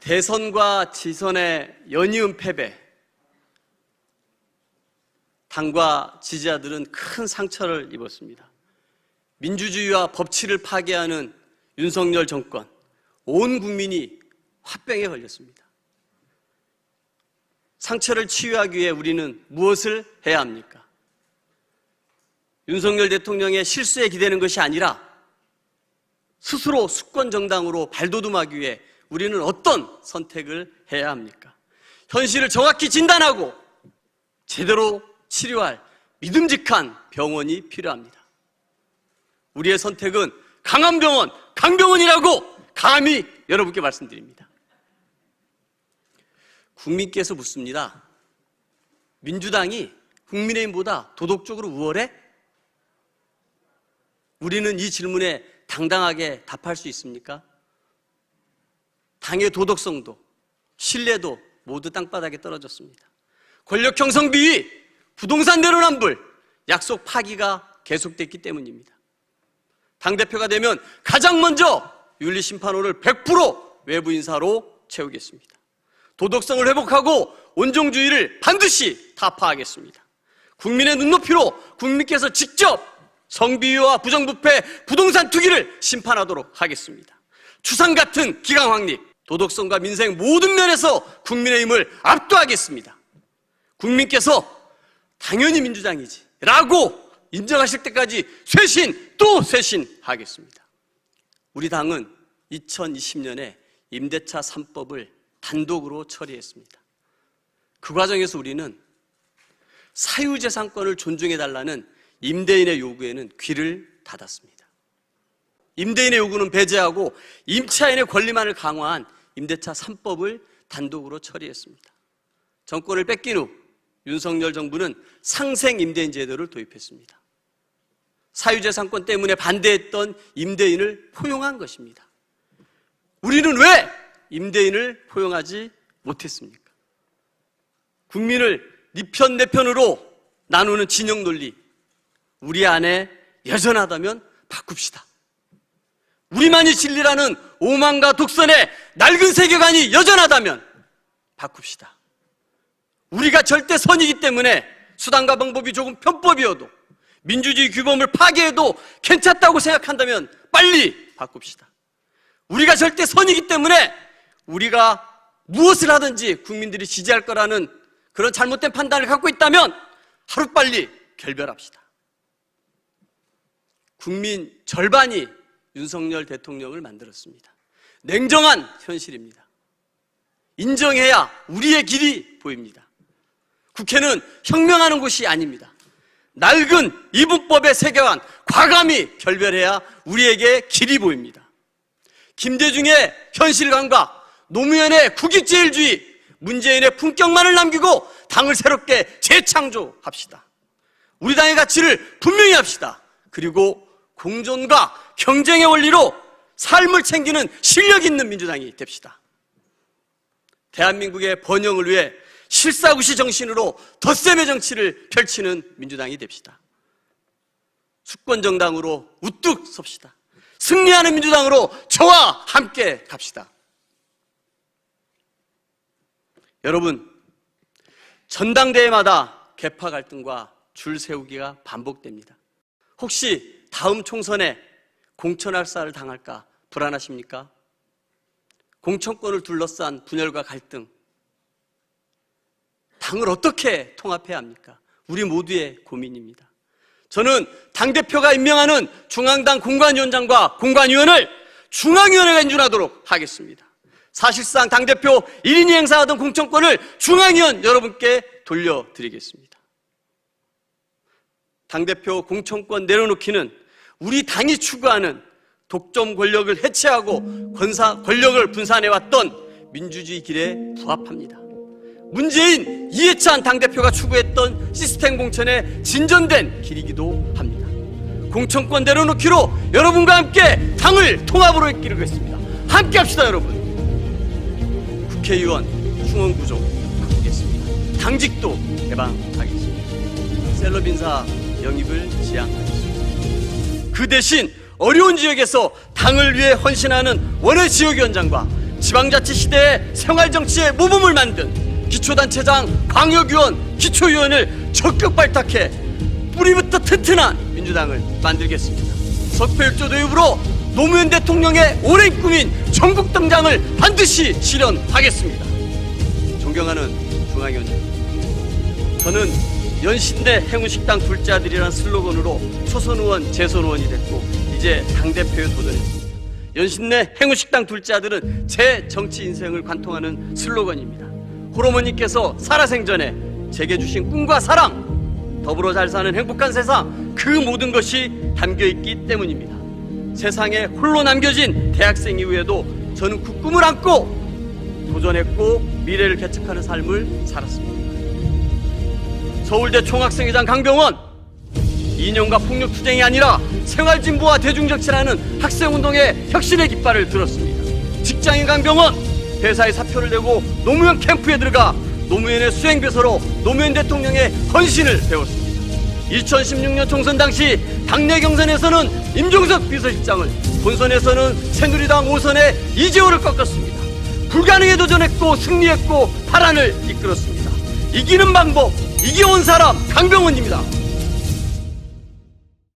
대선과 지선의 연이은 패배. 당과 지지자들은 큰 상처를 입었습니다. 민주주의와 법치를 파괴하는 윤석열 정권, 온 국민이 화병에 걸렸습니다. 상처를 치유하기 위해 우리는 무엇을 해야 합니까? 윤석열 대통령의 실수에 기대는 것이 아니라 스스로 수권 정당으로 발돋움하기 위해 우리는 어떤 선택을 해야 합니까? 현실을 정확히 진단하고 제대로 치료할 믿음직한 병원이 필요합니다. 우리의 선택은 강한 병원, 강병원이라고 감히 여러분께 말씀드립니다. 국민께서 묻습니다. 민주당이 국민의힘보다 도덕적으로 우월해? 우리는 이 질문에 당당하게 답할 수 있습니까? 당의 도덕성도 신뢰도 모두 땅바닥에 떨어졌습니다. 권력 형성 비위, 부동산 내로남불, 약속 파기가 계속됐기 때문입니다. 당대표가 되면 가장 먼저 윤리심판원을 100% 외부 인사로 채우겠습니다. 도덕성을 회복하고 온종주의를 반드시 타파하겠습니다. 국민의 눈높이로 국민께서 직접 성비위와 부정부패, 부동산 투기를 심판하도록 하겠습니다. 추상 같은 기강 확립, 도덕성과 민생 모든 면에서 국민의힘을 압도하겠습니다. 국민께서 당연히 민주당이지 라고 인정하실 때까지 쇄신 또 쇄신하겠습니다. 우리 당은 2020년에 임대차 3법을 단독으로 처리했습니다. 그 과정에서 우리는 사유재산권을 존중해달라는 임대인의 요구에는 귀를 닫았습니다. 임대인의 요구는 배제하고 임차인의 권리만을 강화한 임대차 3법을 단독으로 처리했습니다. 정권을 뺏긴 후 윤석열 정부는 상생 임대인 제도를 도입했습니다. 사유재산권 때문에 반대했던 임대인을 포용한 것입니다. 우리는 왜 임대인을 포용하지 못했습니까? 국민을 니편 내편으로 나누는 진영 논리, 우리 안에 여전하다면 바꿉시다. 우리만이 진리라는 오만과 독선의 낡은 세계관이 여전하다면 바꿉시다. 우리가 절대 선이기 때문에 수단과 방법이 조금 편법이어도 민주주의 규범을 파괴해도 괜찮다고 생각한다면 빨리 바꿉시다. 우리가 절대 선이기 때문에 우리가 무엇을 하든지 국민들이 지지할 거라는 그런 잘못된 판단을 갖고 있다면 하루빨리 결별합시다. 국민 절반이 윤석열 대통령을 만들었습니다. 냉정한 현실입니다. 인정해야 우리의 길이 보입니다. 국회는 혁명하는 곳이 아닙니다. 낡은 이분법의 세계관 과감히 결별해야 우리에게 길이 보입니다. 김대중의 현실감과 노무현의 국익제일주의, 문재인의 품격만을 남기고 당을 새롭게 재창조합시다. 우리 당의 가치를 분명히 합시다. 그리고 공존과 경쟁의 원리로 삶을 챙기는 실력 있는 민주당이 됩시다. 대한민국의 번영을 위해 실사구시 정신으로 덧셈의 정치를 펼치는 민주당이 됩시다. 수권정당으로 우뚝 섭시다. 승리하는 민주당으로 저와 함께 갑시다. 여러분, 전당대회마다 개파 갈등과 줄 세우기가 반복됩니다. 혹시 다음 총선에 공천할사를 당할까 불안하십니까? 공천권을 둘러싼 분열과 갈등, 당을 어떻게 통합해야 합니까? 우리 모두의 고민입니다. 저는 당대표가 임명하는 중앙당 공관위원장과 공관위원을 중앙위원회가 인준하도록 하겠습니다. 사실상 당대표 1인이 행사하던 공천권을 중앙위원 여러분께 돌려드리겠습니다. 당대표 공천권 내려놓기는 우리 당이 추구하는 독점 권력을 해체하고 권사, 권력을 분산해 왔던 민주주의 길에 부합합니다. 문재인, 이해찬 당대표가 추구했던 시스템 공천에 진전된 길이기도 합니다. 공천권 내려놓기로 여러분과 함께 당을 통합으로 이끌겠습니다. 함께 합시다, 여러분. 국회의원 충원구조 바꾸겠습니다. 당직도 개방하겠습니다. 셀럽 인사 영입을 지향하겠습니다. 그 대신 어려운 지역에서 당을 위해 헌신하는 원외 지역위원장과 지방자치 시대의 생활정치의 모범을 만든 기초단체장, 광역위원, 기초위원을 적극 발탁해 뿌리부터 튼튼한 민주당을 만들겠습니다. 석패율조 도 입으로 노무현 대통령의 오랜 꿈인 전국 등장을 반드시 실현하겠습니다. 존경하는 중앙위원님, 저는 연신내 행운식당 둘째 아들이란 슬로건으로 초선 의원, 재선 의원이 됐고 이제 당대표에 도전했습니다. 연신내 행운식당 둘째 아들은 제 정치 인생을 관통하는 슬로건입니다. 호로머니께서 살아생전에 제게 주신 꿈과 사랑, 더불어 잘 사는 행복한 세상 그 모든 것이 담겨 있기 때문입니다. 세상에 홀로 남겨진 대학생 이후에도 저는 그 꿈을 안고 도전했고 미래를 개척하는 삶을 살았습니다. 서울대 총학생회장 강병원 이념과 폭력 투쟁이 아니라 생활 진보와 대중정치라는 학생 운동의 혁신의 깃발을 들었습니다. 직장인 강병원 회사에 사표를 내고 노무현 캠프에 들어가 노무현의 수행배서로 노무현 대통령의 헌신을 배웠습니다. 2016년 총선 당시 당내 경선에서는 임종석 비서실장을 본선에서는 새누리당 5선의 이재호를 꺾었습니다. 불가능에 도전했고 승리했고 파란을 이끌었습니다. 이기는 방법 이겨온 사람 강병원입니다.